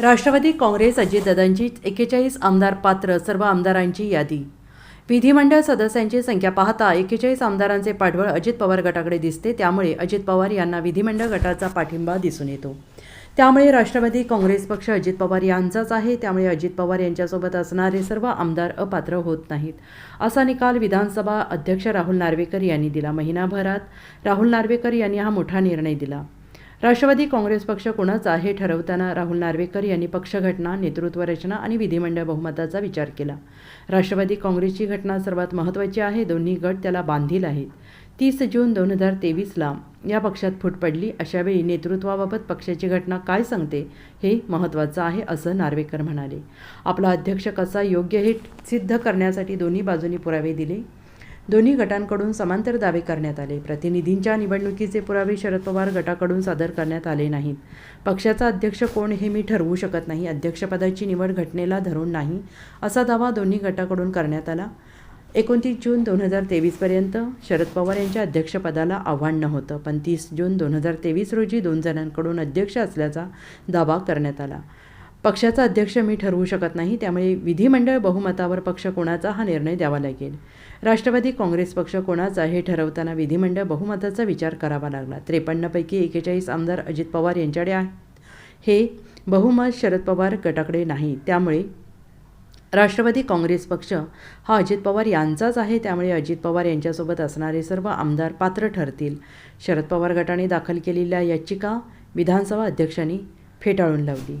राष्ट्रवादी काँग्रेस अजितदादांची एकेचाळीस आमदार पात्र सर्व आमदारांची यादी. विधिमंडळ सदस्यांची संख्या पाहता एक्केचाळीस आमदारांचे पाठबळ अजित पवार गटाकडे दिसते त्यामुळे अजित पवार यांना विधिमंडळ गटाचा पाठिंबा दिसून येतो. त्यामुळे राष्ट्रवादी काँग्रेस पक्ष अजित पवार यांचाच आहे त्यामुळे अजित पवार यांच्यासोबत असणारे सर्व आमदार अपात्र होत नाहीत. असा निकाल विधानसभा अध्यक्ष राहुल नार्वेकर यांनी दिला. महिनाभरात राहुल नार्वेकर यांनी हा मोठा निर्णय दिला. राष्ट्रवादी काँग्रेस पक्ष कोणाचा हे ठरवताना राहुल नार्वेकर यांनी पक्षघटना नेतृत्व रचना आणि विधिमंडळ बहुमताचा विचार केला. राष्ट्रवादी काँग्रेसची घटना सर्वात महत्त्वाची आहे दोन्ही गट त्याला बांधील आहेत. तीस जून दोन हजार तेवीसला या पक्षात फूट पडली. अशावेळी नेतृत्वाबाबत पक्षाची घटना काय सांगते हे महत्त्वाचं आहे असं नार्वेकर म्हणाले. आपला अध्यक्ष कसा योग्य हे सिद्ध करण्यासाठी दोन्ही बाजूंनी पुरावे दिले? दोन्ही गटांकडून समांतर दावे करण्यात आले. प्रतिनिधींच्या निवडणुकीचे पुरावे शरद पवार गटाकडून सादर करण्यात आले नाहीत. पक्षाचा अध्यक्ष कोण हे मी ठरवू शकत नाही. अध्यक्षपदाची निवड घटनेला धरून नाही असा दावा दोन्ही गटाकडून करण्यात आला. एकोणतीस जून दोन हजार तेवीसपर्यंत शरद पवार यांच्या अध्यक्षपदाला आव्हान नव्हतं पण तीस जून दोन हजार तेवीस रोजी दोन जणांकडून अध्यक्ष असल्याचा दावा करण्यात आला. पक्षाचा अध्यक्ष मी ठरवू शकत नाही त्यामुळे विधिमंडळ बहुमतावर पक्ष कोणाचा हा निर्णय द्यावा लागेल. राष्ट्रवादी काँग्रेस पक्ष कोणाचा हे ठरवताना विधिमंडळ बहुमताचा विचार करावा लागला. त्रेपन्नपैकी एकेचाळीस आमदार अजित पवार यांच्याकडे आहेत हे बहुमत शरद पवार गटाकडे नाही. त्यामुळे राष्ट्रवादी काँग्रेस पक्ष हा अजित पवार यांचाच आहे. त्यामुळे अजित पवार यांच्यासोबत असणारे सर्व आमदार पात्र ठरतील. शरद पवार गटाने दाखल केलेल्या याचिका विधानसभा अध्यक्षांनी फेटाळून लावली.